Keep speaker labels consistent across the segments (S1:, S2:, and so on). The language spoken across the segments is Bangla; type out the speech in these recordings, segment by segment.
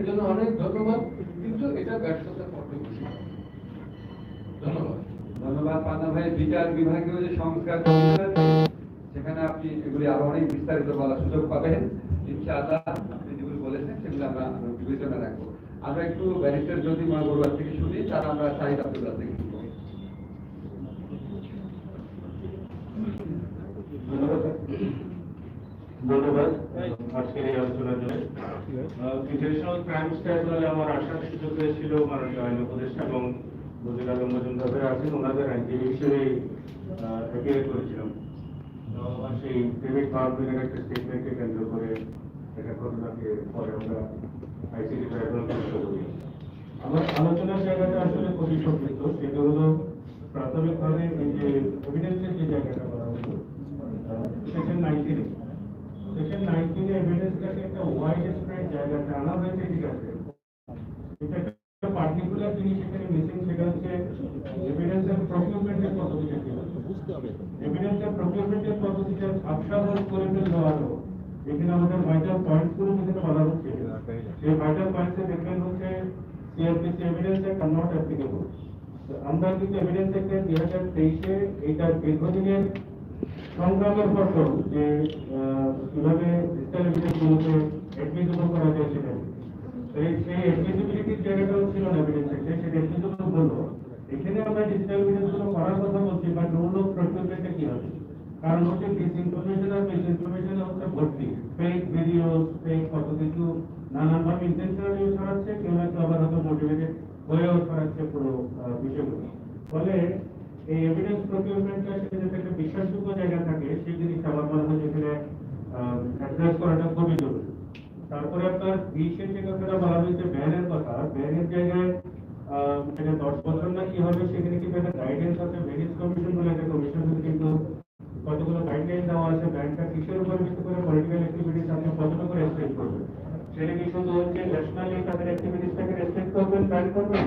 S1: এর জন্য অনেক ধন্যবাদ কিন্তু এটা ব্যর্থতার পর্যবেসিত ধন্যবাদ।
S2: ধন্যবাদ পান্না ভাই। বিচার বিভাগীয় যে সংস্কার সেখানে আপনি এগুলি আরও অনেক বিস্তারিত বলার সুযোগ পাবেন। ইনশাআল্লাহ আপনি যেগুলি বলেছেন সেগুলো আমরা বিবেচনা রাখব। আমরা একটু ব্যারিস্টার জ্যোতিমা বড়ুয়ার থেকে শুনি তার আমরা শাহিদ আব্দুল্লাহ থেকে শুনব।
S3: ধন্যবাদ। আজকের এই আলোচনার জন্য। ইন্টারন্যাশনাল ক্রাইম ট্রাইব্যুনালে আমার আসার সুযোগ হয়েছিল মাননীয় আইন উপদেষ্টা এবং নজরুল আলম মজুমদার আছেন ওনাদের আইনজীবী হিসেবে অ্যাপিয়ার করেছিলাম। সেই প্রেমিক মাহবুবের একটা স্টেটমেন্টকে কেন্দ্র করে একটা ঘটনাকে পরে আমরা আইসিডি ট্রাইব্যুনাল করি আমার আলোচনার জায়গাটা আসলে খুবই সম্পৃক্ত। সেটা হলো প্রাথমিকভাবে এই যে এভিডেন্সের যে জায়গাটা করা হলো সেকশন নাইনটিনে সেকশন নাইনটিনে এভিডেন্সটাকে একটা ওয়াইড স্প্রেড জায়গাতে আনা হয়েছে ঠিক আছে। এটা একটা পার্টিকুলার জিনিস এখানে মিসিং সেটা হচ্ছে এভিডেন্সের প্রকিউরমেন্টের পদ্ধতিটা কি? এভিডেন্সের প্রকিউরমেন্টের পদ্ধতিটা আবসাবল করে দেওয়া হলো এখানে আমাদের ভাইটাল পয়েন্টগুলো যেখানে বলা হচ্ছে। সেই ভাইটাল পয়েন্টসে দেখবেন হচ্ছে CrPC evidence are not applicable আমরা কিন্তু এভিডেন্স অ্যাক্ট দুই হাজার তেইশে এইটার দীর্ঘদিনের সংগ্রামের ফসল যে কীভাবে অ্যাডমিসিবল করা সেটা সেই সেই জায়গাটাও ছিল না হলো। এখানে আমরা ডিজিটাল করার কথা বলছি কি হবে? কারণ হচ্ছে ডিসইনফরমেশন আর হচ্ছে ভর্তি। ফেক ভিডিও ফেক কত কিছু নানান ভাবে ইন্টেনশনালি ছড়াচ্ছে কেউ আবার হয়তো মোটিভেটেড হয়েও ছড়াচ্ছে পুরো বিষয়গুলো। ফলে এই এভিডেন্স প্রকিউরমেন্টটা সেটা যাতে একটা বিশ্বাসযোগ্য জায়গা থাকে সেই জিনিসটা আমার মনে হয় যেখানে অ্যাড্রেস করাটা খুবই জরুরি। তারপরে আপনার বিশের যে কথাটা বলা হয়েছে ব্যানের কথা ব্যানের জায়গায় আহ, সেটা দশ বছর না কি হবে সেখানে কিন্তু একটা গাইডেন্স আছে ভেনিস কমিশন বলে একটা কমিশন কিন্তু কতগুলো গাইডলাইন দেওয়া আছে ব্যাংকটা কিসের উপর ভিত্তি করে পলিটিক্যাল অ্যাক্টিভিটিস আপনি কতটুকু রেস্ট্রিক্ট করবেন? সেটা কি শুধু হচ্ছে ন্যাশনালি তাদের অ্যাক্টিভিটিসটাকে রেস্ট্রিক্ট করবেন ব্যান করবেন?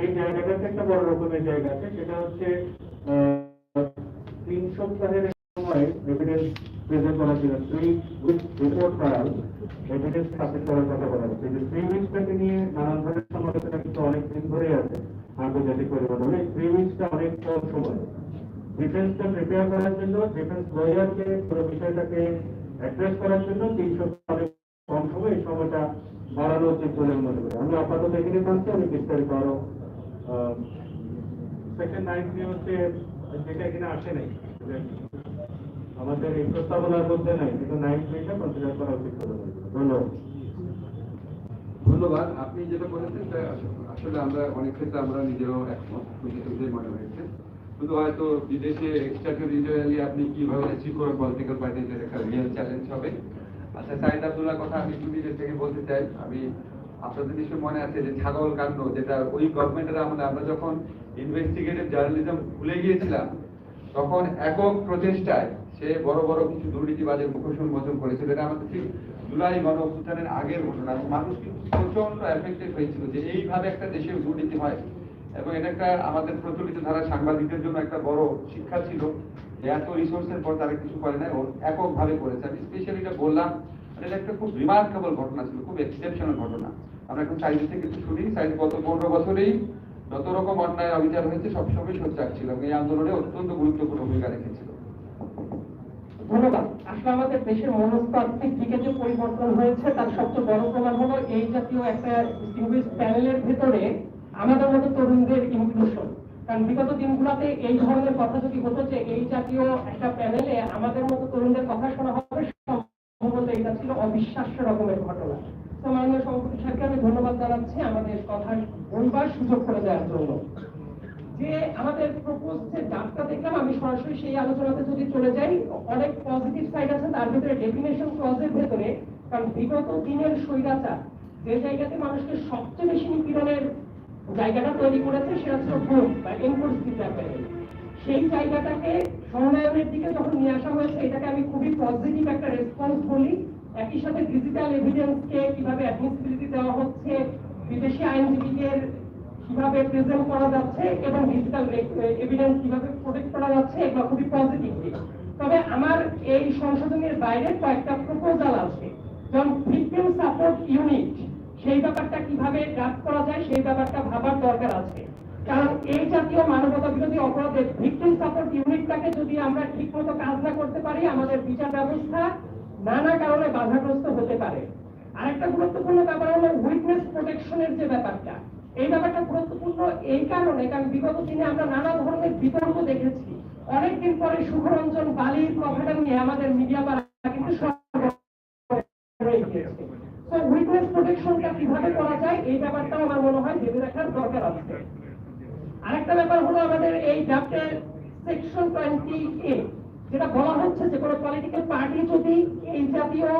S3: এই জায়গাটাতে একটা বড় রকমের জায়গা আছে, সেটা হচ্ছে তিন সপ্তাহের সময় এভিডেন্স প্রেজেন্ট করা ছিল থ্রি উইক রিপোর্ট করা এভিডেন্স সাবমিট করার কথা বলা হচ্ছে। যে থ্রি উইকসটাকে নিয়ে নানান ধরনের সমালোচনা কিন্তু অনেক দিন ধরে আছে, আন্তর্জাতিক পরিবর্তন। থ্রি উইকসটা অনেক কম সময়। ডিফেন্সটা প্রিপেয়ার করার জন্য ডিফেন্স লয়ারকে পুরো বিষয়টাকে অ্যাড্রেস করার জন্য তিন সপ্তাহ অনেক কম সময়, এই সময়টা বাড়ানো উচিত বলে মনে করি। আমি আপাতত এখানে থাকছি, আমি বিস্তারিত আরও থ্রি হচ্ছে যেটা এখানে আসে নাই। আমাদের এই প্রস্তাবনার মধ্যে নাই, কিন্তু কনসিডার করা উচিত। ধন্যবাদ।
S2: ধন্যবাদ। আপনি যেটা বলেছেন আসলে আমরা অনেক ক্ষেত্রে আমরা নিজেরাও একমত মনে হয়েছে। শুধু হয়তো বিদেশে এক্সট্রাটেরিটোরিয়ালি আপনি কীভাবে অ্যাচিভ করবেন পলিটিক্যাল পার্টিদের একটা রিয়েল চ্যালেঞ্জ হবে। আচ্ছা সাইদ আব্দুল্লাহ কথা আমি একটু নিজের থেকে বলতে চাই। আমি আপনাদের নিশ্চয় মনে আছে যে ছাগল কাণ্ড, যেটা ওই গভর্নমেন্টের আমলে আমরা যখন ইনভেস্টিগেটিভ জার্নালিজম ভুলে গিয়েছিলাম, তখন একক প্রচেষ্টায় সে বড় বড় কিছু দুর্নীতিবাজের মুখোশ উন্মোচন করেছিল। এটা আমাদের ঠিক জুলাই গণ অভ্যুত্থানের আগের ঘটনা। মানুষ কিন্তু প্রচণ্ড এফেক্টেড হয়েছিল যে এইভাবে একটা দেশে দুর্নীতি হয়। এবং এটা একটা আমাদের প্রচলিত ধারা, সাংবাদিকদের জন্য একটা বড় শিক্ষা ছিল যে এত রিসোর্সের পর তারা কিছু করে না ও এককভাবে করেছে। আমি স্পেশালি এটা বললাম এটা একটা খুব রিমার্কেবল ঘটনা ছিল, খুব এক্সেপশনাল ঘটনা। আমরা এখন সাইড থেকে একটু শুনি সাইড গত পনেরো বছরেই যত রকম অন্যায় অবিচার হয়েছে সবসময় সোচ্চার ছিল এই আন্দোলনে অত্যন্ত গুরুত্বপূর্ণ ভূমিকা রেখেছিল।
S4: ধন্যবাদ। আসলে আমাদের দেশের মনস্তাত্ত্বিক দিকে যে পরিবর্তন হয়েছে, তার সবচেয়ে বড় প্রমাণ হলো এই জাতীয় একটা ডিস্টিংগুইশ প্যানেলের ভেতরে আমাদের মতো তরুণদের ইনক্লুশন কারণ বিগত দিনগুলোতে এই ধরনের কথা যদি হতো যে এই জাতীয় একটা প্যানেলে আমাদের মতো তরুণদের কথা শোনা হবে সম্ভবত এটা ছিল অবিশ্বাস্য রকমের ঘটনা। তো মাননীয় সভাপতি সাহেবকে আমি ধন্যবাদ জানাচ্ছি আমাদের কথা বলবার সুযোগ করে দেওয়ার জন্য। যে আমাদের প্রপোজ যে দেখলাম, আমি সরাসরি সেই আলোচনাতে যদি চলে যাই, অনেক পজিটিভ সাইড আছে, তার ভিতরে ডেফিনেশন ক্লজের ভেতরে, কারণ বিগত দিনের স্বৈরাচার, যে জায়গাতে মানুষকে সবচেয়ে বেশি নিপীড়নের জায়গাটা তৈরি করেছে, সেটা হচ্ছে ভোট বা প্যানেল সেই জায়গাটাকে সংনয়নের দিকে যখন নিয়ে আসা হয়েছে, এটাকে আমি খুবই পজিটিভ একটা রেসপন্স বলি। একই সাথে ডিজিটাল এভিডেন্সকে কীভাবে অ্যাডমিসিবিলিটি দেওয়া হচ্ছে, বিদেশি আইনজীবীদের কীভাবে প্রেজেন্ট করা যাচ্ছে এবং ডিজিটাল এভিডেন্স কীভাবে প্রোটেক্ট করা যাচ্ছে, এগুলো খুবই পজিটিভ দিক। তবে আমার এই সংশোধনের বাইরে কয়েকটা প্রপোজাল আছে। যেমন ভিকটিম সাপোর্ট ইউনিট সেই ব্যাপারটা কীভাবে ড্রাফট করা যায়, সেই ব্যাপারটা ভাবার দরকার আছে। কারণ এই জাতীয় মানবতা বিরোধী অপরাধের ভিকটিম সাপোর্ট ইউনিটটাকে যদি আমরা ঠিকমতো কাজ না করতে পারি, আমাদের বিচার ব্যবস্থা নানা কারণে বাধাগ্রস্ত হতে পারে। আরেকটা গুরুত্বপূর্ণ ব্যাপার হলো উইটনেস প্রোটেকশনের যে ব্যাপারটা। এই ব্যাপারটা গুরুত্বপূর্ণ এই কারণে, কারণ বিগত দিনে আমরা নানা ধরনের বিতর্ক দেখেছি। অনেকদিন পরে শুভরঞ্জন বালির কথাটা নিয়ে আমাদের মিডিয়া পাড়া কিন্তু উইটনেস প্রোটেকশনটা কীভাবে করা যায়, এই ব্যাপারটাও আমার মনে হয় ভেবে রাখার দরকার আছে। আরেকটা ব্যাপার হলো আমাদের এই ড্রাফটের সেকশন টোয়েন্টি এ যেটা বলা হচ্ছে যে কোনো পলিটিক্যাল পার্টি যদি এই জাতীয়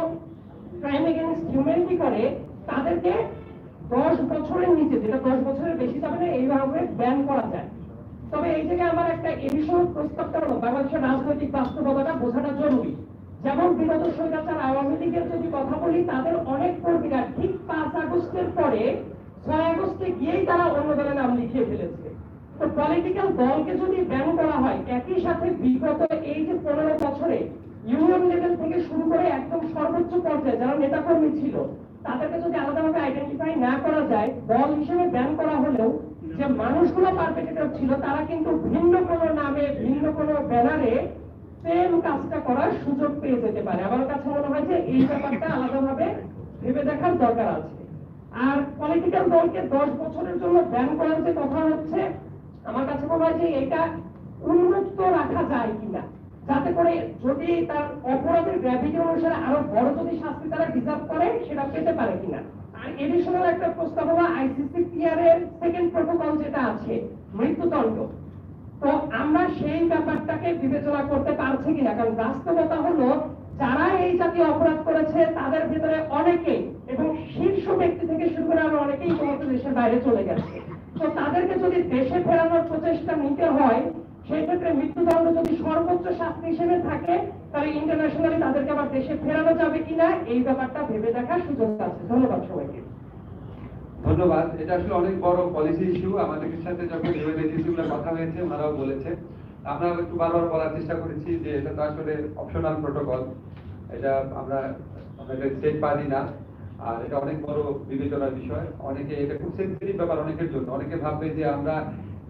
S4: ক্রাইম এগেনস্ট হিউম্যানিটি করে, তাদেরকে দশ বছরের নিচে, যেটা দশ বছরের বেশি যাবে না এইভাবে ব্যান করা যায়। তবে এই জায়গায় আমার একটা এ বিষয়ে প্রস্তাবটা হলো বাংলাদেশের রাজনৈতিক বাস্তবতাটা বোঝাটা জরুরি। যেমন বিগত স্বৈরাচার আওয়ামী লীগের যদি কথা বলি, তাদের অনেক কর্মীরা ঠিক পাঁচ আগস্টের পরে ছয় আগস্টে গিয়েই তারা অন্য দলে নাম লিখিয়ে ফেলেছে। তো পলিটিক্যাল দলকে যদি ব্যান করা হয়, একই সাথে বিগত এই যে পনেরো বছরে ইউনিয়ন লেভেল থেকে শুরু করে একদম সর্বোচ্চ পর্যায়ে যারা নেতাকর্মী ছিল, তাদেরকে যদি আলাদাভাবে আইডেন্টিফাই না করা যায় দল হিসেবে ব্যান করা হলেও যে মানুষগুলো পারপেটেটর ছিল, তারা কিন্তু ভিন্ন কোনো নামে, ভিন্ন কোনো ব্যানারে সেম কাজটা করার সুযোগ পেয়ে যেতে পারে। আমার কাছে মনে হয় যে এই ব্যাপারটা আলাদাভাবে ভেবে দেখার দরকার আছে। আর পলিটিক্যাল দলকে দশ বছরের জন্য ব্যান করার যে কথা হচ্ছে আমার কাছে মনে হয় যে এটা উন্মুক্ত রাখা যায় কিনা। যাতে করে যদি তার অপরাধের গ্র্যাভিটি অনুসারে আরও বড় যদি শাস্তি তারা ডিজার্ভ করে, সেটা পেতে পারে কিনা। আর এডিশনাল একটা আইসিসি সেকেন্ড প্রোটোকল যেটা আছে, মৃত্যুদণ্ড। তো আমরা সেই ব্যাপারটাকে বিবেচনা করতে পারছি কিনা, কারণ বাস্তবতা হলো যারা এই জাতীয় অপরাধ করেছে, তাদের ভিতরে অনেকেই এবং শীর্ষ ব্যক্তি থেকে শুরু করে আমরা অনেকেই ইতিমধ্যে দেশের বাইরে চলে গেছে। তো তাদেরকে যদি দেশে ফেরানোর প্রচেষ্টা নিতে হয় সেই ক্ষেত্রে মৃত্যুদণ্ড যদি সর্বোচ্চ শাস্তি হিসেবে থাকে, তাহলে ইন্টারন্যাশনালি তাদেরকে আবার দেশে ফেরানো যাবে কিনা, এই ব্যাপারটা ভেবে দেখার সুযোগ আছে। ধন্যবাদ সবাইকে।
S2: ধন্যবাদ। এটা আসলে অনেক বড় পলিসি ইস্যু আমাদের সাথে যখন ইউএনএজিসিগুলো কথা হয়েছে, ওনারাও বলেছে আমরা একটু বারবার বলার চেষ্টা করেছি যে এটা তো আসলে অপশনাল প্রোটোকল এটা আমরা আমরা এটা স্টেট পারি না। আর এটা অনেক বড় বিবেচনার বিষয়। অনেকে এটা খুব সেন্সিটিভ ব্যাপার অনেকের জন্য। অনেকে ভাববে যে আমরা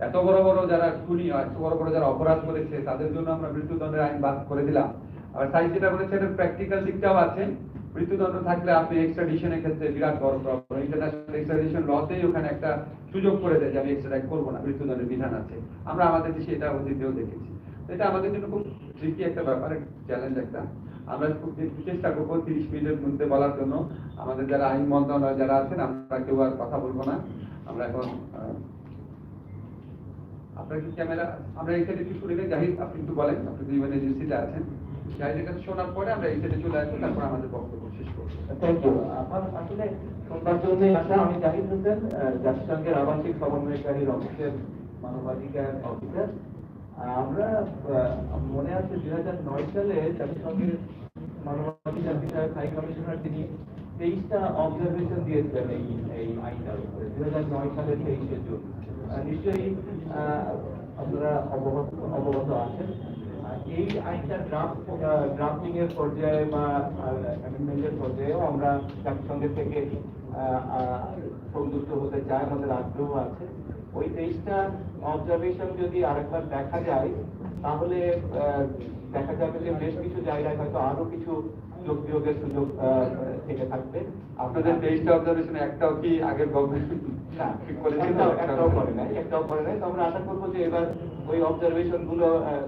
S2: এত বড় বড় যারা খুনি এত বড় বড় যারা অপরাধ করেছে, তাদের জন্য আমরা মৃত্যুদণ্ডের আইন বাদ করে দিলাম। আর সাইজ যেটা বলেছে, এটা প্র্যাকটিক্যাল দিকটাও আছে। মৃত্যুদণ্ড থাকলে আপনি এক্সট্রাডিশনের ক্ষেত্রে বিরাট বড় প্রবলেম ইন্টারন্যাশনাল এক্সট্রাডিশন লতেই ওখানে একটা সুযোগ করে দেয় যে আমি এক্সট্রাডাইট করব না, মৃত্যুদণ্ডের বিধান আছে। আমরা আমাদের দেশে এটা অতীতেও দেখেছি। এটা আমাদের জন্য খুব ট্রিকি একটা ব্যাপার চ্যালেঞ্জ একটা। আমরা খুব চেষ্টা করব তিরিশ মিনিটের মধ্যে বলার জন্য। আমাদের যারা আইন মন্ত্রণালয় যারা আছেন আমরা কেউ আর কথা বলব না। আমরা এখন আপনার কি ক্যামেরা, আমরা এই সাইডে একটু জাহিদ, আপনি একটু বলেন, আপনি এজেন্সিতে আছেন। জাহিদের কাছে শোনার পরে আমরা এই সাইডে চলে আসব, তারপর আমাদের বক্তব্য শেষ করব।
S5: আমার আসলে শুনবার জন্য আসা, আমি জাহিদ হোসেন জাতিসংঘের আবাসিক সমন্বয়কারীর অফিসের মানবাধিকার অফিসার আমরা মনে আছে দুই হাজার নয় সালে জাতিসংঘের মানবাধিকার বিষয়ক হাই কমিশনার তিনি তেইশটা অবজারভেশন দিয়েছিলেন এই এই আইনটার উপরে, দুই হাজার নয় সালের তেইশে জুন। নিশ্চয়ই আপনারা অবগত অবগত আছেন। এই আইনটা ড্রাফট ড্রাফটিং এর পর্যায়ে বা অ্যামেন্ডমেন্টের পর্যায়েও আমরা জাতিসংঘের থেকে সংযুক্ত হতে চাই, আমাদের আগ্রহ আছে। ওই তেইশটা অবজারভেশন যদি আরেকবার দেখা যায় তাহলে দেখা যাবে যে বেশ কিছু জায়গায় হয়তো আরও কিছু যোগ বিয়োগের সুযোগ থেকে থাকবে।
S2: আপনাদের তেইশটা অবজারভেশন একটাও কি আগের গভর্নমেন্ট
S5: না,
S2: ঠিক করেছিল
S5: একটাও- একটাও করে নাই, একটাও করে নাই। তো আমরা আশা করব যে এবার ওই অবজারভেশনগুলো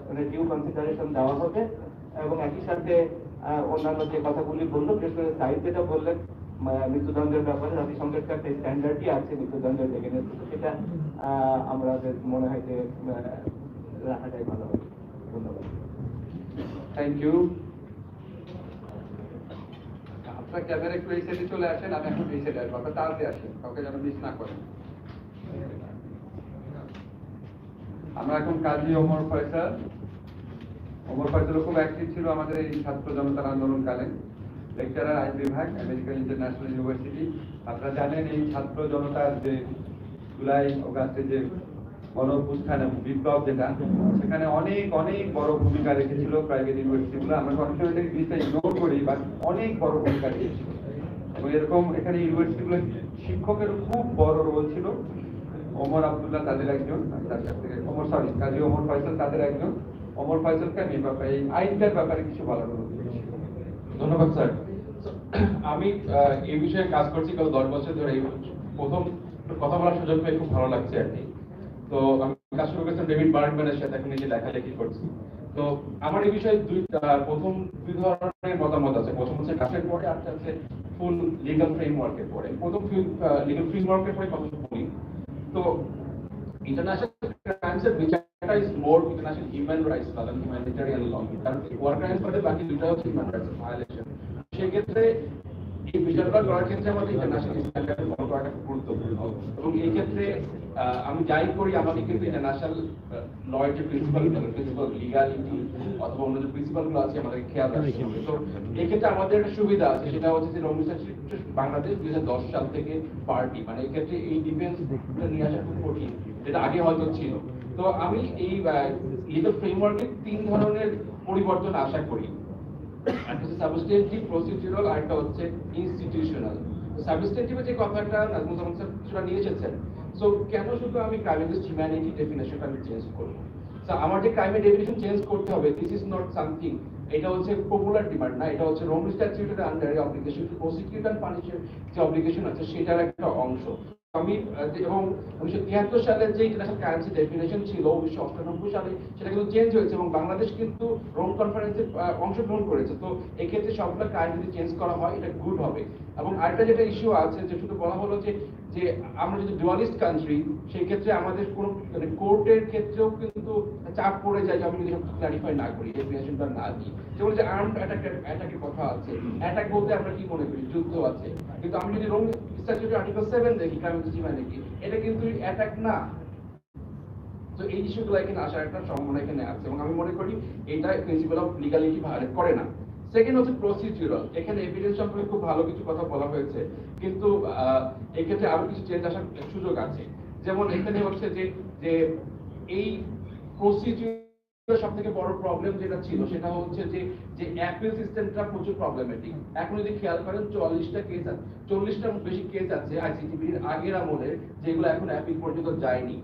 S5: মানে ডিউ কনসিডারেশন দেওয়া হবে। এবং একই সাথে অন্যান্য যে কথাগুলি বলল বিশেষ করে সাহিদ যেটা বললেন মৃত্যুদণ্ডের ব্যাপারে জাতিসংঘের একটা স্ট্যান্ডার্ডই আছে মৃত্যুদণ্ডের এগেনস্ট সেটা আমাদের মনে হয় যে রাখাটাই ভালো হবে। ধন্যবাদ।
S2: থ্যাংক ইউ আপনার ক্যামেরা একটু এই সাইডে চলে আসেন, আমি এখন এই সাইডে আসব। আপনার তাড়াতাড়ি আসেন, কাউকে যেন মিস না করেন। আমরা এখন কাজী ওমর ফয়সাল। ওমর ফয়সাল খুব অ্যাক্টিভ ছিল আমাদের এই ছাত্র জনতার আন্দোলনকালে। লেকচারার আইন বিভাগ আমেরিকান ইন্টারন্যাশনাল ইউনিভার্সিটি আপনারা জানেন এই ছাত্র জনতার যে জুলাই অগাস্টে যে গণঅভ্যুত্থান এবং বিপ্লব যেটা, সেখানে অনেক অনেক বড় ভূমিকা রেখেছিল প্রাইভেট ইউনিভার্সিটি গুলো আমরা অনেক সময় জিনিসটা ইগনোর করি বাট অনেক বড় ভূমিকা রেখেছিল। এবং এরকম এখানে ইউনিভার্সিটি গুলো শিক্ষকের খুব বড় রোল ছিল। ওমর আব্দুল্লাহ তাদের একজন, তার কাছ থেকে, ওমর সরি কাজী ওমর ফয়সাল তাদের একজন। ওমর ফয়সালকে আমি এই ব্যাপারে, এই আইনটার ব্যাপারে কিছু বলার অনুরোধ
S1: ধন্যবাদ, স্যার। আমি এই বিষয়ে কাজ করছি গত দশ বছর ধরে। প্রথম কথা বলার সুযোগ পেয়ে খুব ভালো লাগছে আর কি। তো আমি কাজ শুরু করেছিলাম ডেভিড বার্গম্যানের সাথে এখন নিজে লেখালেখি করছি। তো আমার এই বিষয়ে দুই প্রথম দুই ধরনের মতামত আছে। প্রথম হচ্ছে কাজের পরে, আর হচ্ছে ফুল লিগাল ফ্রেমওয়ার্কের পরে। প্রথম লিগাল ফ্রেমওয়ার্কের পরে কথা বলি। তো ইন্টারন্যাশনাল crimes এর বিচারটা more international human rights rather than humanitarian law কারণ crimes বাদে বাকি দুটো হচ্ছে human rights violation সেক্ষেত্রে এই করার ক্ষেত্রে আমাদের ইন্টারন্যাশনাল স্ট্যান্ডার্ড ফলো করাটা গুরুত্বপূর্ণ এবং এই ক্ষেত্রে আমি যাই করি আমাকে কিন্তু ইন্টারন্যাশনাল ল এর যে প্রিন্সিপাল প্রিন্সিপাল লিগালিটি অথবা অন্য যে প্রিন্সিপালগুলো আছে আমাদের খেয়াল রাখতে হবে। তো এই ক্ষেত্রে আমাদের একটা সুবিধা আছে সেটা হচ্ছে যে বাংলাদেশ দুই হাজার দশ সাল থেকে পার্টি মানে এই ক্ষেত্রে এই ডিফেন্স নিয়ে আসা খুব কঠিন যেটা আগে হয়তো ছিল। তো আমি এই লিগাল ফ্রেমওয়ার্কে তিন ধরনের পরিবর্তন আশা করি। প্রসিডিউরাল আর একটা হচ্ছে ইনস্টিটিউশনাল যে কথাটা নাজমুল স্যার নিয়ে এসেছেন সো কেন শুধু আমি হিউম্যানিটি আমি চেঞ্জ করব? সো আমার যে ক্রাইমের ডেফিনেশন চেঞ্জ করতে হবে দিস ইজ নট সামথিং এটা হচ্ছে পপুলার ডিমান্ড না, এটা হচ্ছে রোম স্ট্যাটিউটের আন্ডারে অব্লিগেশন প্রসিকিউট এন্ড পানিশের যে অব্লিগেশন আছে, সেটার একটা অংশ। আমি এবং উনিশশো তিয়াত্তর সালের যে ইন্টারন্যাশনাল কারেন্সি ডেফিনেশন ছিল, উনিশশো অষ্টানব্বই সালে, সেটা কিন্তু চেঞ্জ হয়েছে এবং বাংলাদেশ কিন্তু রোম কনফারেন্সে অংশগ্রহণ করেছে। তো এক্ষেত্রে সবগুলো কারেন্সি চেঞ্জ করা হয়, এটা গুড হবে। এবং আরেকটা যেটা ইস্যু আছে, যে শুধু বলা হলো যে যে আমরা যদি ডুয়ালিস্ট কান্ট্রি সেই ক্ষেত্রে আমাদের কোনো মানে কোর্টের ক্ষেত্রেও কিন্তু চাপ পড়ে যায় যে আমি যদি ক্লারিফাই না করি ডেফিনেশনটা না দিই যেমন যে আর্ম অ্যাটাকের অ্যাটাকের কথা আছে। অ্যাটাক বলতে আমরা কি মনে করি? যুদ্ধ আছে। কিন্তু আমি যদি রোম স্ট্যাটিউটের আর্টিকেল সেভেন দেখি ক্রাইম মানে কি এটা কিন্তু অ্যাটাক না। তো এই ইস্যুগুলো এখানে আসার একটা সম্ভাবনা এখানে আছে। এবং আমি মনে করি এটা প্রিন্সিপাল অফ লিগালিটি ভায়োলেট করে না। সেকেন্ড হচ্ছে এখানে এভিডেন্স সম্পর্কে খুব ভালো কিছু কথা বলা হয়েছে। কিন্তু এক্ষেত্রে আরও কিছু চেঞ্জ আসার সুযোগ আছে। যেমন এখানে হচ্ছে যে যে এই সব থেকে বড় প্রবলেম যেটা ছিল, সেটা হচ্ছে যে যে সিস্টেমটা প্রচুর প্রবলেমেটিক এখন যদি খেয়াল করেন, চল্লিশটা কেস আছে চল্লিশটার বেশি কেস আছে আইসিটিভির আগের আমলে, যেগুলো এখন অ্যাপিল পর্যন্ত যায়নি।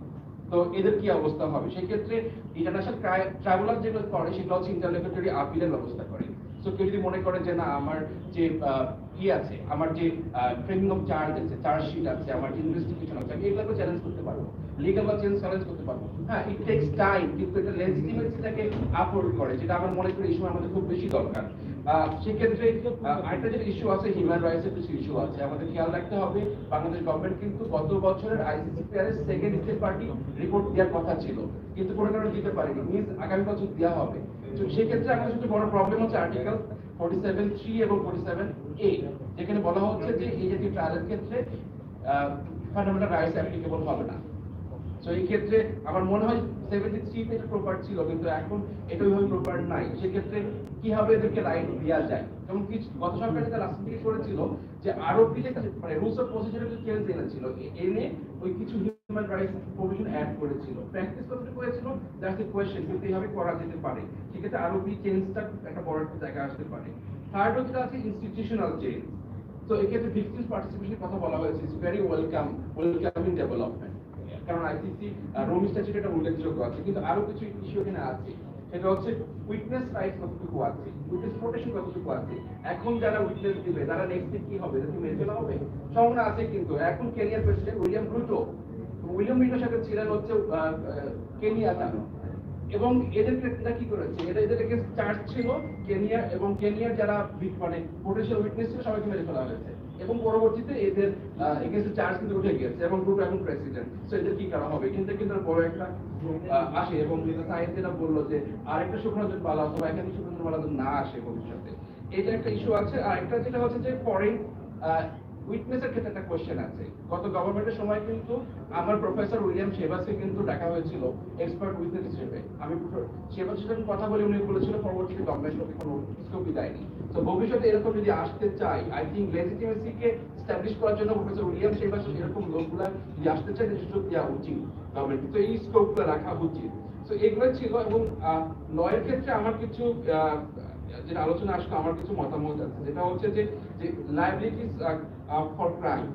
S1: তো এদের কি অবস্থা হবে? সেক্ষেত্রে ইন্টারন্যাশনাল ট্রাভেলার যেগুলো করে, সেগুলো হচ্ছে ইন্টারলেকুটরি আপিলের ব্যবস্থা করে। সো কেউ যদি মনে করে যে না, আমার যে ই আছে, আমার যে ফ্রেমিং অফ চার্জ আছে চার্জশিট আছে, আমার যে ইনভেস্টিগেশন আছে, আমি এগুলোকে চ্যালেঞ্জ করতে পারব। লিগাল বা চেঞ্জ চ্যালেঞ্জ করতে পারব। হ্যাঁ ইট টেক্স টাইম কিন্তু এটা লেজিটিমেসিটাকে করে, যেটা আমার মনে করি এই সময় আমাদের খুব বেশি দরকার। সেক্ষেত্রে আরেকটা যে ইস্যু আছে হিউম্যান কিছু ইস্যু আছে, আমাদের খেয়াল রাখতে হবে, বাংলাদেশ গভর্নমেন্ট কিন্তু গত বছরের সেকেন্ড পার্টি রিপোর্ট দেওয়ার কথা ছিল, কিন্তু কোনো কারণে দিতে পারেনি আগামী বছর দেওয়া হবে। তো সেক্ষেত্রে আমাদের সবচেয়ে বড় প্রবলেম হচ্ছে আর্টিকেল ফোর্টি সেভেন থ্রি এবং ফোর্টি সেভেন এ যেখানে বলা হচ্ছে যে এই জাতীয় ট্রায়ালের ক্ষেত্রে ফান্ডামেন্টাল রাইটস অ্যাপ্লিকেবল হবে না। তো এই ক্ষেত্রে আমার মনে হয় সেভেন্টি থ্রি এটা ছিল, কিন্তু এখন এটা ওইভাবে নাই। সেক্ষেত্রে কীভাবে এদেরকে রাইট দেওয়া যায়? যেমন কিছু, গত সরকার যেটা করেছিল, যে আরোপি যে মানে রুলস অফ চেঞ্জ এনেছিল এনে ওই কিছু হিউম্যান রাইটস প্রভিশন অ্যাড করেছিল। প্র্যাকটিস দ্যাটস এ কোয়েশ্চেন কিন্তু এইভাবে করা যেতে পারে। সেক্ষেত্রে আরোপি চেঞ্জটা একটা বড় একটা জায়গায় আসতে পারে। থার্ড হচ্ছে আছে ইনস্টিটিউশনাল চেঞ্জ তো এক্ষেত্রে ভিকটিমস পার্টিসিপেশনের কথা বলা হয়েছে it's very welcome welcoming development কারণ আইসিসি রোম স্ট্যাচুট এটা উল্লেখযোগ্য আছে। কিন্তু আরও কিছু ইস্যু এখানে আছে। সেটা হচ্ছে উইটনেস রাইট কতটুকু আছে? উইটনেস প্রোটেকশন কতটুকু আছে? এখন যারা উইটনেস দিবে তারা নেক্সট কি হবে? এটা কি মেনে চলা হবে? সম্ভাবনা আছে কিন্তু। এখন কেনিয়ার প্রেসিডেন্ট উইলিয়াম রুটো উইলিয়াম রুটোর সাথে ছিলেন হচ্ছে আহ, কেনিয়াটা এবং এদেরকে এরা কি করেছে? এরা এদের এগেন্স্ট চার্জ ছিল। কেনিয়া এবং কেনিয়ার যারা মানে পোটেনশিয়াল উইটনেস ছিল সবাইকে মেরে ফেলা হয়েছে। এবং পরবর্তীতে এদের চার্জ কিন্তু উঠে গিয়েছে এবং গ্রুপ এখন প্রেসিডেন্ট সো এদের কি করা হবে? কিন্তু কিন্তু বড় একটা আসে এবং সায়েন্স যেটা বলল যে আরেকটা শুক্রজন পালা অথবা একাধিক শুক্রজন পালা না আসে ভবিষ্যতে। এটা একটা ইস্যু আছে। আর একটা যেটা হচ্ছে যে ফরেন উইটনেসের ক্ষেত্রে একটা কোশ্চেন আছে। গত গভর্নমেন্টের সময় কিন্তু আমার প্রফেসর উইলিয়াম শেবাসকে কিন্তু ডাকা হয়েছিল এক্সপার্ট উইটনেস হিসেবে। আমি শেবাসের সাথে কথা বলে উনি বলেছিল, পরবর্তীতে গভর্নমেন্ট কোনো স্কোপই দেয়নি। তো ভবিষ্যতে এরকম যদি আসতে চাই আই থিঙ্ক লেজিটিমেসি কে স্টাবলিশ করার জন্য প্রফেসর উইলিয়াম শেবাস এরকম লোকগুলা যদি আসতে চায় সুযোগ দেওয়া উচিত গভর্নমেন্ট তো এই স্কোপগুলো রাখা উচিত। তো এগুলো ছিল এবং লয়ের ক্ষেত্রে আমার কিছু যেটা আলোচনা আসলো আমার কিছু মতামত আছে। যেটা হচ্ছে যে যে লাইবিলিটিস ফর ক্রাইম।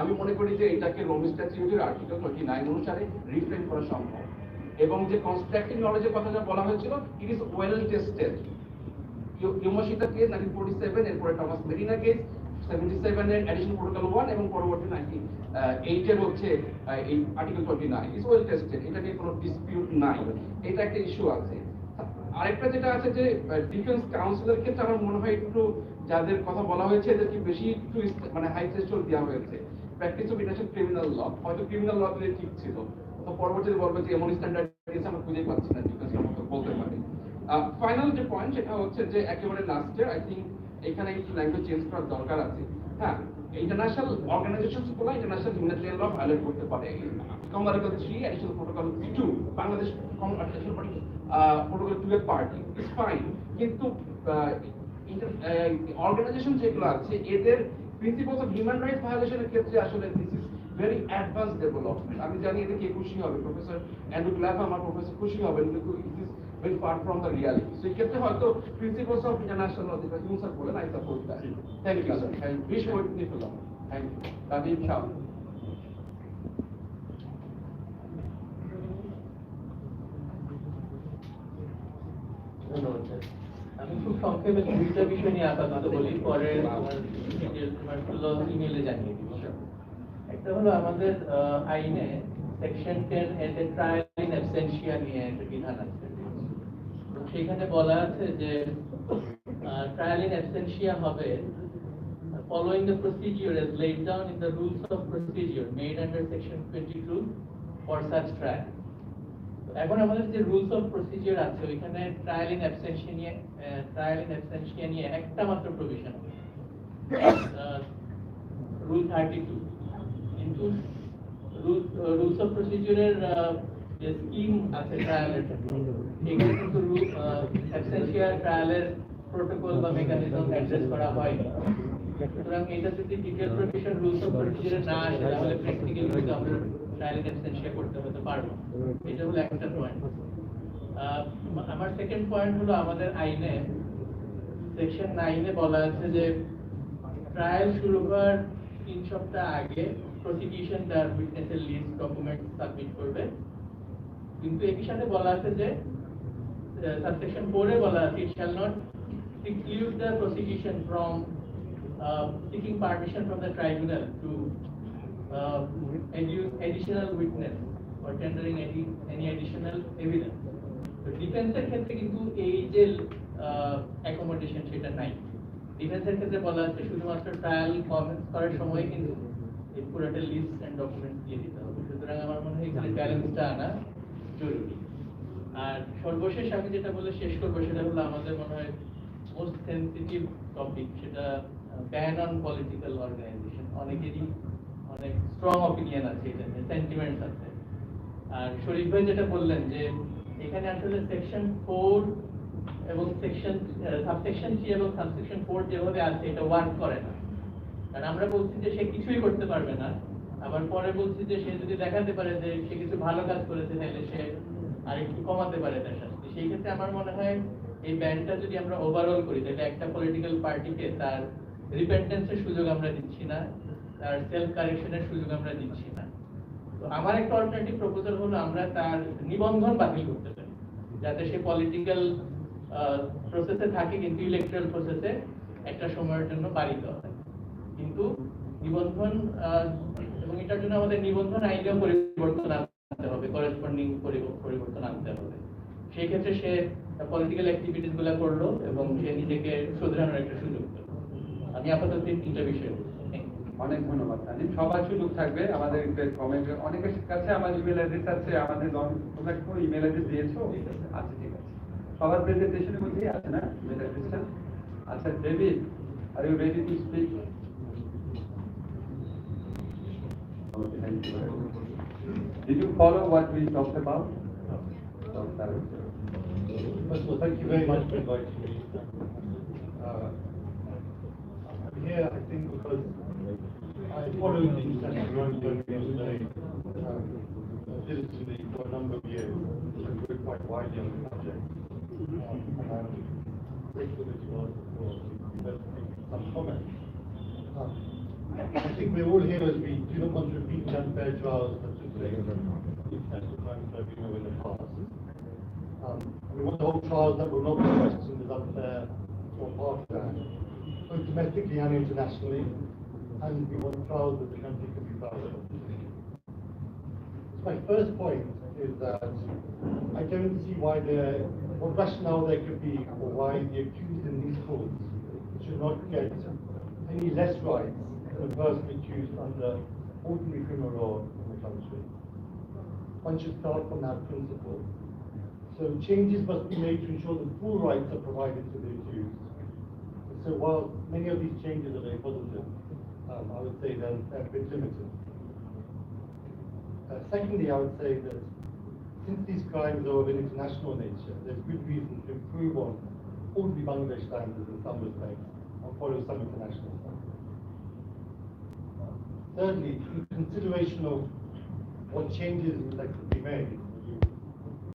S1: আমি মনে করি যে এটাকে রোম স্ট্যাটিউটের আর্টিকেল টোয়েন্টি নাইন অনুসারে রিফ্রেম করা সম্ভব। এবং যে কনস্ট্রাকটিভ নলেজের কথা যা বলা হয়েছিল it is well tested case forty seven এরপরে Thomas Marina case seventy seven এর অ্যাডিশনাল প্রোটোকল ওয়ান এবং পরবর্তী নাইনটিন এইট এর হচ্ছে এই article twenty nine well tested এটা নিয়ে কোনো ডিসপিউট নাই। এটা একটা ইস্যু আছে। আরেকটা যেটা আছে যে ডিফেন্স কাউন্সিলের ক্ষেত্রে আমার মনে হয় একটু যাদের কথা বলা হয়েছে, এদেরকে বেশি একটু মানে হাই থ্রেশহোল্ড দেওয়া হয়েছে। Practice of international criminal law হয়তো ক্রিমিনাল ল দিলে ঠিক ছিল। তো পরবর্তীতে বলবে যে এমন স্ট্যান্ডার্ড দিয়েছে, আমরা খুঁজে পাচ্ছি না ডিফেন্স মতো বলতে পারি। ফাইনাল যে পয়েন্ট সেটা হচ্ছে যে, একেবারে লাস্টে আই থিঙ্ক এখানে একটু ল্যাঙ্গুয়েজ চেঞ্জ করার দরকার আছে। হ্যাঁ ইন্টারন্যাশনাল অর্গানাইজেশনগুলো ইন্টারন্যাশনাল হিউম্যানিটেরিয়ান ল ভায়োলেট করতে পারে। Common article three additional protocol two Bangladesh protocol two এর পার্টি ইটস ফাইন কিন্তু অর্গানাইজেশন যেগুলো আছে, এদের প্রিন্সিপালস অফ হিউম্যান রাইটস ভায়োলেশনের ক্ষেত্রে আসলে this is very advance development আমি জানি এতে কে খুশি হবে প্রফেসর অ্যান্ড্রু ক্ল্যাফ আমার প্রফেসর খুশি হবেন, কিন্তু it is very far from the reality so এই ক্ষেত্রে হয়তো প্রিন্সিপালস অফ ইন্টারন্যাশনাল ল যেটা হিউম স্যার বলেন I support that thank you sir thank you বিশ ওয়েট নিফুলাম থ্যাংক ইউ শাহ
S6: ধন্যবাদ। আমি খুব সংক্ষেপে দুইটা বিষয় নিয়ে আপাতত বলি, পরে ইমেলে জানিয়ে দিব। একটা হলো আমাদের আইনে সেকশন টেন এতে ট্রায়াল ইন অ্যাবসেন্সিয়া নিয়ে একটা বিধান আছে। সেখানে বলা আছে যে ট্রায়াল ইন অ্যাবসেন্সিয়া হবে, following the procedure in the rules of procedure made under section 22 for such trial. এখন আমাদের যে রুলস অফ প্রসিজিওর আছে, ওইখানে ট্রায়াল ইন অ্যাবসেনশিয়া নিয়ে ট্রায়াল ইন অ্যাবসেনশিয়া নিয়ে একটা মাত্র প্রভিশন রুল থার্টি টু কিন্তু রুলস অফ প্রসিজিওরের যে স্কিম আছে ট্রায়ালের এখানে কিন্তু অ্যাবসেনশিয়া ট্রায়ালের প্রোটোকল বা মেকানিজম অ্যাড্রেস করা হয় সুতরাং এটা যদি ডিটেল প্রভিশন রুলস অফ প্রসিজিওরে না আসে, তাহলে প্র্যাকটিক্যালি আমরা ট্রায়াল ইন অ্যাবসেনশিয়া করতে হতে পারব। এটা হলো একটা পয়েন্ট আমার সেকেন্ড পয়েন্ট হলো আমাদের আইনে সেকশন নাইনে বলা আছে যে ট্রায়াল শুরু হওয়ার তিন সপ্তাহ আগে প্রসিকিউশন তার উইটনেসের লিস্ট ডকুমেন্ট সাবমিট করবে। কিন্তু একই সাথে বলা আছে যে সাবসেকশন ফোরে বলা আছে it shall not preclude the prosecution from uh, seeking permission from the tribunal to uh, additional witness or tendering any, any additional evidence. তো ডিফেন্সের ক্ষেত্রে কিন্তু এই যে অ্যাকোমোডেশন সেটা নাই। ডিফেন্সের ক্ষেত্রে বলা আছে শুধুমাত্র ট্রায়াল কমেন্স করার সময় কিন্তু এই পুরোটা লিস্ট এন্ড ডকুমেন্ট দিয়ে দিতে হবে। সুতরাং আমার মনে হয় এখানে ব্যালেন্সটা আনা জরুরি। আর সর্বশেষ আমি যেটা বলে শেষ করব সেটা হলো আমাদের মনে হয় মোস্ট সেন্সিটিভ টপিক সেটা ব্যান অন পলিটিক্যাল অর্গানাইজেশন অনেকেরই অনেক স্ট্রং অপিনিয়ন আছে এটা নিয়ে সেন্টিমেন্টস আছে। আর শরীফ ভাই যেটা বললেন যে, এখানে আসলে সেকশন ফোর এবং সেকশন সাবসেকশন থ্রি এবং সাবসেকশন ফোর যেভাবে আছে, এটা ওয়ার্ক করে না। কারণ আমরা বলছি যে সে কিছুই করতে পারবে না। আবার পরে বলছি যে সে যদি দেখাতে পারে যে সে কিছু ভালো কাজ করেছে, তাহলে সে আর একটু কমাতে পারে তার শাস্তি। সেই ক্ষেত্রে আমার মনে হয় এই ব্যানটা যদি আমরা ওভারঅল করি, তাহলে একটা পলিটিক্যাল পার্টিকে তার রিপেন্টেন্সের সুযোগ আমরা দিচ্ছি না। তার সেলফ কারেকশনের সুযোগ আমরা দিচ্ছি না। তো আমার একটা অল্টারনেটিভ প্রপোজাল হলো আমরা তার নিবন্ধন বাতিল করতে পারি, যাতে সে পলিটিক্যাল প্রসেসে থাকে কিন্তু ইলেকট্রাল প্রসেসে একটা সময়ের জন্য পালিত হয়। কিন্তু নিবন্ধন এবং এটার জন্য আমাদের নিবন্ধন আইনেও পরিবর্তন আনতে হবে করেসপন্ডিং পরিবর্তন আনতে হবে। সেই ক্ষেত্রে সে পলিটিক্যাল অ্যাক্টিভিটিসগুলা করল এবং সে নিজেকে শোধরানোর একটা সুযোগ পেল। আমি আপাতত তিনটা বিষয় বলছি।
S2: অনেক ধন্যবাদ তানিম সবার সুযোগ থাকবে আমাদের কমেন্টে অনেকের কাছে আমার ইমেল অ্যাড্রেস আছে আমাদের তোমরা কোনো ইমেল অ্যাড্রেস দিয়েছ আচ্ছা ঠিক আছে সবার প্রেজেন্টেশনের মধ্যেই আছে না ইমেল অ্যাড্রেসটা আচ্ছা David are you ready to speak Did you follow what we talked about? No. No, sorry.
S7: First of all, thank you very much for inviting me. Uh, I'm here, I think, because I followed the international road program today, um, diligently for a number of years, and worked quite widely on the project. Um, and I'm grateful that you asked for that some comments. Um, I think we're all here as we do not want to repeat the unfair trials such as the International Crime Tribunal in the past. Um, we want to hold trials that will not be questioned as unfair or partisan, both domestically and internationally, and we want trials that the country can be proud of. My first point is that I don't see why there, what rationale there could be for why the accused in these courts should not get any less rights than the person accused under ordinary criminal law in the country. One should start from that principle. So changes must be made to ensure that full rights are provided to the accused. So while many of these changes are very positive, um, I would say they're, they're a bit limited. Uh, secondly, I would say that since these crimes are of an international nature, there's good reason to improve on all the Bangladesh standards in some respects and follow some international standards. Thirdly, in consideration of what changes would that could be made,